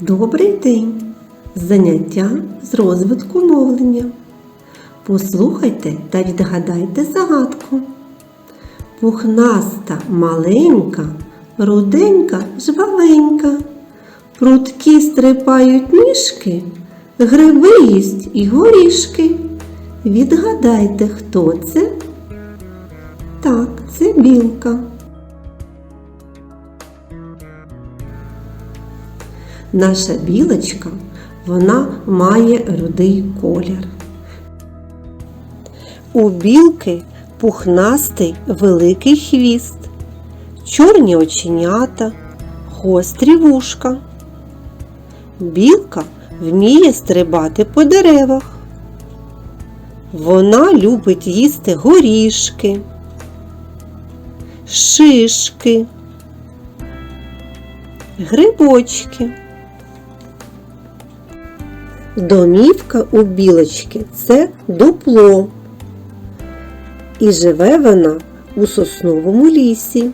Добрий день! Заняття з розвитку мовлення. Послухайте та відгадайте загадку. Пухнаста маленька, руденька, жвавенька. Прудкі стрипають ніжки, гриби їсть і горішки. Відгадайте, хто це? Так, це білка. Наша білочка, вона має рудий колір. У білки пухнастий великий хвіст, чорні оченята, гострі вушка. Білка вміє стрибати по деревах. Вона любить їсти горішки, шишки, грибочки. Домівка у білочки це дупло. І живе вона у сосновому лісі.